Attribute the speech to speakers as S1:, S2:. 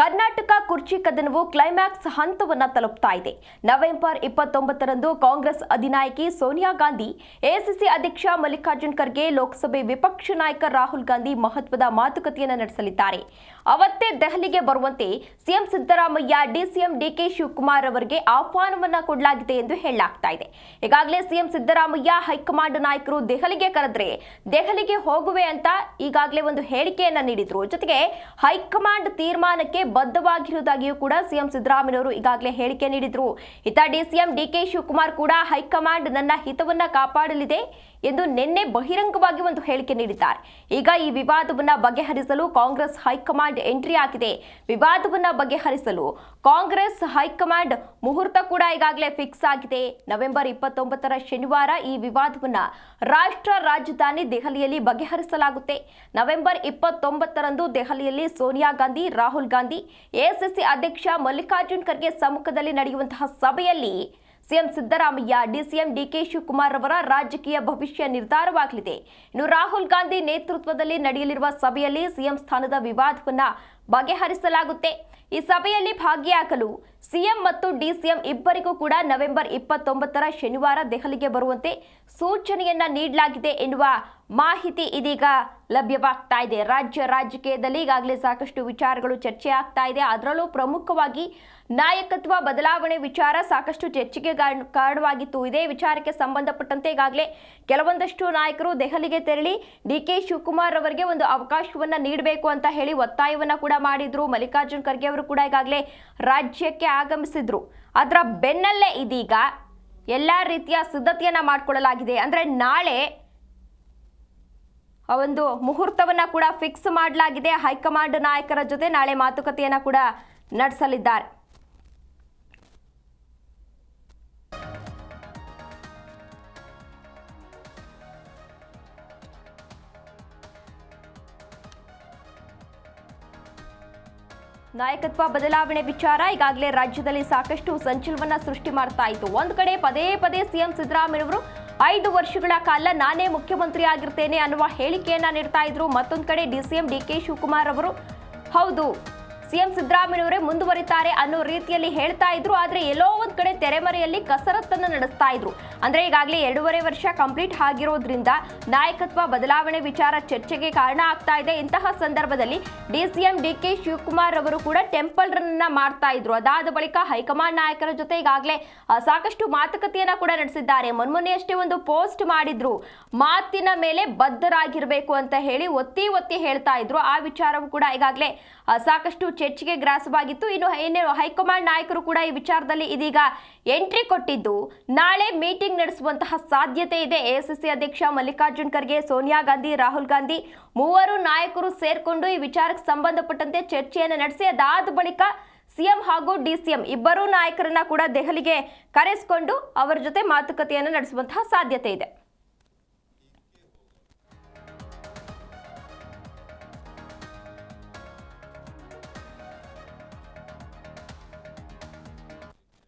S1: ಕರ್ನಾಟಕ ಕುರ್ಚಿ ಕದನವು ಕ್ಲೈಮ್ಯಾಕ್ಸ್ ಹಂತವನ್ನು ತಲುಪ್ತಾ ಇದೆ. ನವೆಂಬರ್ ಇಪ್ಪತ್ತೊಂಬತ್ತರಂದು ಕಾಂಗ್ರೆಸ್ ಅಧಿನಾಯಕಿ ಸೋನಿಯಾ ಗಾಂಧಿ ಎಸಿಸಿ ಅಧ್ಯಕ್ಷ ಮಲ್ಲಿಕಾರ್ಜುನ್ ಖರ್ಗೆ, ಲೋಕಸಭೆ ವಿಪಕ್ಷ ನಾಯಕ ರಾಹುಲ್ ಗಾಂಧಿ ಮಹತ್ವದ ಮಾತುಕತೆಯನ್ನು ನಡೆಸಲಿದ್ದಾರೆ. ಅವತ್ತೇ ದೆಹಲಿಗೆ ಬರುವಂತೆ CM Siddaramaiah DCM D K Shivakumar ಅವರಿಗೆ ಆಹ್ವಾನವನ್ನು ಕೊಡಲಾಗಿದೆ ಎಂದು ಹೇಳಲಾಗ್ತಾ ಇದೆ. ಈಗಾಗಲೇ ಸಿಎಂ ಸಿದ್ದರಾಮಯ್ಯ, ಹೈಕಮಾಂಡ್ ನಾಯಕರು ದೆಹಲಿಗೆ ಕರೆದ್ರೆ ದೆಹಲಿಗೆ ಹೋಗುವೆ ಅಂತ ಈಗಾಗಲೇ ಒಂದು ಹೇಳಿಕೆಯನ್ನು ನೀಡಿದ್ರು. ಜೊತೆಗೆ ಹೈಕಮಾಂಡ್ ತೀರ್ಮಾನಕ್ಕೆ ಬದ್ಧವಾಗಿರುವುದಾಗಿಯೂ ಕೂಡ ಸಿಎಂ ಸಿದ್ದರಾಮಯ್ಯವರು ಈಗಾಗಲೇ ಹೇಳಿಕೆ ನೀಡಿದ್ರು. ಇತ್ತ ಡಿಸಿಎಂ ಡಿಕೆ ಶಿವಕುಮಾರ್ ಕೂಡ ಹೈಕಮಾಂಡ್ ನನ್ನ ಹಿತವನ್ನ ಕಾಪಾಡಲಿದೆ. ಎಂದು ನಿನ್ನೆ ಬಹಿರಂಗವಾಗಿ ಒಂದು ಹೇಳಿಕೆ ನೀಡಿದ್ದಾರೆ. ಈಗ ಈ ವಿವಾದವನ್ನ ಬಗೆಹರಿಸಲು ಕಾಂಗ್ರೆಸ್ ಹೈಕಮಾಂಡ್ ಎಂಟ್ರಿ ಆಗಿದೆ. ವಿವಾದವನ್ನ ಬಗೆಹರಿಸಲು ಕಾಂಗ್ರೆಸ್ ಹೈಕಮಾಂಡ್ ಮುಹೂರ್ತ ಕೂಡ ಈಗಾಗಲೇ ಫಿಕ್ಸ್ ಆಗಿದೆ. ನವೆಂಬರ್ ಇಪ್ಪತ್ತೊಂಬತ್ತರ ಶನಿವಾರ ಈ ವಿವಾದವನ್ನ ರಾಷ್ಟ್ರ ರಾಜಧಾನಿ ದೆಹಲಿಯಲ್ಲಿ ಬಗೆಹರಿಸಲಾಗುತ್ತೆ. ನವೆಂಬರ್ ಇಪ್ಪತ್ತೊಂಬತ್ತರಂದು ದೆಹಲಿಯಲ್ಲಿ ಸೋನಿಯಾ ಗಾಂಧಿ, ರಾಹುಲ್ ಗಾಂಧಿ ಎಸಿಸಿ ಅಧ್ಯಕ್ಷ ಮಲ್ಲಿಕಾರ್ಜುನ್ ಖರ್ಗೆ ಸಮ್ಮುಖದಲ್ಲಿ ನಡೆಯುವಂತಹ ಸಭೆಯಲ್ಲಿ CM Siddaramaiah, DCM D K Shivakumar ಅವರ ರಾಜಕೀಯ ಭವಿಷ್ಯ ನಿರ್ಧಾರವಾಗಲಿದೆ. ಇನ್ನು ರಾಹುಲ್ ಗಾಂಧಿ ನೇತೃತ್ವದಲ್ಲಿ ನಡೆಯಲಿರುವ ಸಭೆಯಲ್ಲಿ ಸಿಎಂ ಸ್ಥಾನದ ವಿವಾದವನ್ನು ಬಗೆಹರಿಸಲಾಗುತ್ತೆ. ಈ ಸಭೆಯಲ್ಲಿ ಭಾಗಿಯಾಗಲು ಸಿಎಂ ಮತ್ತು ಡಿಸಿಎಂ ಇಬ್ಬರಿಗೂ ಕೂಡ ನವೆಂಬರ್ ಇಪ್ಪತ್ತೊಂಬತ್ತರ ಶನಿವಾರ ದೆಹಲಿಗೆ ಬರುವಂತೆ ಸೂಚನೆಯನ್ನ ನೀಡಲಾಗಿದೆ ಎನ್ನುವ ಮಾಹಿತಿ ಇದೀಗ ಲಭ್ಯವಾಗ್ತಾ ಇದೆ. ರಾಜ್ಯ ರಾಜಕೀಯದಲ್ಲಿ ಈಗಾಗಲೇ ಸಾಕಷ್ಟು ವಿಚಾರಗಳು ಚರ್ಚೆ ಆಗ್ತಾ ಇದೆ. ಅದರಲ್ಲೂ ಪ್ರಮುಖವಾಗಿ ನಾಯಕತ್ವ ಬದಲಾವಣೆ ವಿಚಾರ ಸಾಕಷ್ಟು ಚರ್ಚೆಗೆ ಕಾರಣ- ಕಾರಣವಾಗಿತ್ತು. ಇದೇ ವಿಚಾರಕ್ಕೆ ಸಂಬಂಧಪಟ್ಟಂತೆ ಈಗಾಗಲೇ ಕೆಲವೊಂದಷ್ಟು ನಾಯಕರು ದೆಹಲಿಗೆ ತೆರಳಿ ಡಿ ಕೆ ಶಿವಕುಮಾರ್ ಅವರಿಗೆ ಒಂದು ಅವಕಾಶವನ್ನು ನೀಡಬೇಕು ಅಂತ ಹೇಳಿ ಒತ್ತಾಯವನ್ನು ಕೂಡ ಮಾಡಿದ್ರು. ಮಲ್ಲಿಕಾರ್ಜುನ್ ಖರ್ಗೆ ಅವರು ಕೂಡ ಈಗಾಗಲೇ ರಾಜ್ಯಕ್ಕೆ ಆಗಮಿಸಿದ್ರು. ಅದರ ಬೆನ್ನಲ್ಲೇ ಇದೀಗ ಎಲ್ಲ ರೀತಿಯ ಸಿದ್ಧತೆಯನ್ನು ಮಾಡಿಕೊಳ್ಳಲಾಗಿದೆ. ಅಂದರೆ ನಾಳೆ ಒಂದು ಮುಹೂರ್ತವನ್ನ ಕೂಡ ಫಿಕ್ಸ್ ಮಾಡಲಾಗಿದೆ. ಹೈಕಮಾಂಡ್ ನಾಯಕರ ಜೊತೆ ನಾಳೆ ಮಾತುಕತೆಯನ್ನ ಕೂಡ ನಡೆಸಲಿದ್ದಾರೆ. ನಾಯಕತ್ವ ಬದಲಾವಣೆ ವಿಚಾರ ಈಗಾಗಲೇ ರಾಜ್ಯದಲ್ಲಿ ಸಾಕಷ್ಟು ಸಂಚಲನವನ್ನ ಸೃಷ್ಟಿ ಮಾಡ್ತಾ ಇತ್ತು. ಒಂದು ಕಡೆ ಪದೇ ಪದೇ ಸಿಎಂ ಸಿದ್ದರಾಮಯ್ಯವರು ಐದು ವರ್ಷಗಳ ಕಾಲ ನಾನೇ ಮುಖ್ಯಮಂತ್ರಿ ಆಗಿರ್ತೇನೆ ಅನ್ನುವ ಹೇಳಿಕೆಯನ್ನ ನೀಡ್ತಾ ಇದ್ರು. ಮತ್ತೊಂದು ಕಡೆ ಡಿಸಿಎಂ ಡಿಕೆ ಶಿವಕುಮಾರ್ ಅವರು, ಹೌದು ಸಿಎಂ ಸಿದ್ದರಾಮಯ್ಯವರೇ ಮುಂದುವರಿತಾರೆ ಅನ್ನೋ ರೀತಿಯಲ್ಲಿ ಹೇಳ್ತಾ ಇದ್ರು. ಆದ್ರೆ ಎಲ್ಲೋ ಒಂದ್ ಕಡೆ ತೆರೆಮರೆಯಲ್ಲಿ ಕಸರತ್ತನ್ನು ನಡೆಸ್ತಾ ಇದ್ರು. ಅಂದ್ರೆ ಈಗಾಗಲೇ ಎರಡೂವರೆ ವರ್ಷ ಕಂಪ್ಲೀಟ್ ಆಗಿರೋದ್ರಿಂದ ನಾಯಕತ್ವ ಬದಲಾವಣೆ ವಿಚಾರ ಚರ್ಚೆಗೆ ಕಾರಣ ಆಗ್ತಾ ಇದೆ. ಇಂತಹ ಸಂದರ್ಭದಲ್ಲಿ ಡಿಸಿಎಂ ಡಿಕೆ ಶಿವಕುಮಾರ್ ಅವರು ಕೂಡ ಟೆಂಪಲ್ ರನ್ ಮಾಡ್ತಾ ಇದ್ರು. ಅದಾದ ಬಳಿಕ ಹೈಕಮಾಂಡ್ ನಾಯಕರ ಜೊತೆ ಈಗಾಗಲೇ ಸಾಕಷ್ಟು ಮಾತುಕತೆಯನ್ನ ಕೂಡ ನಡೆಸಿದ್ದಾರೆ. ಮೊನ್ಮೊನ್ನೆಯಷ್ಟೇ ಒಂದು ಪೋಸ್ಟ್ ಮಾಡಿದ್ರು. ಮಾತಿನ ಮೇಲೆ ಬದ್ಧರಾಗಿರ್ಬೇಕು ಅಂತ ಹೇಳಿ ಒತ್ತಿ ಒತ್ತಿ ಹೇಳ್ತಾ ಇದ್ರು. ಆ ವಿಚಾರವು ಕೂಡ ಈಗಾಗಲೇ ಸಾಕಷ್ಟು ಚರ್ಚೆಗೆ ಗ್ರಾಸವಾಗಿತ್ತು. ಇನ್ನು ಏನು ಹೈಕಮಾಂಡ್ ನಾಯಕರು ಕೂಡ ಈ ವಿಚಾರದಲ್ಲಿ ಇದೀಗ ಎಂಟ್ರಿ ಕೊಟ್ಟಿದ್ದು, ನಾಳೆ ಮೀಟಿಂಗ್ ನಡೆಸುವಂತಹ ಸಾಧ್ಯತೆ ಇದೆ. ಎಐಸಿಸಿ ಅಧ್ಯಕ್ಷ ಮಲ್ಲಿಕಾರ್ಜುನ್ ಖರ್ಗೆ, ಸೋನಿಯಾ ಗಾಂಧಿ, ರಾಹುಲ್ ಗಾಂಧಿ ಮೂವರು ನಾಯಕರು ಸೇರ್ಕೊಂಡು ಈ ವಿಚಾರಕ್ಕೆ ಸಂಬಂಧಪಟ್ಟಂತೆ ಚರ್ಚೆಯನ್ನು ನಡೆಸಿ, ಅದಾದ ಬಳಿಕ ಸಿಎಂ ಹಾಗೂ ಡಿಸಿಎಂ ಇಬ್ಬರೂ ನಾಯಕರನ್ನ ಕೂಡ ದೆಹಲಿಗೆ ಕರೆಸಿಕೊಂಡು ಅವರ ಜೊತೆ ಮಾತುಕತೆಯನ್ನು ನಡೆಸುವಂತಹ ಸಾಧ್ಯತೆ ಇದೆ.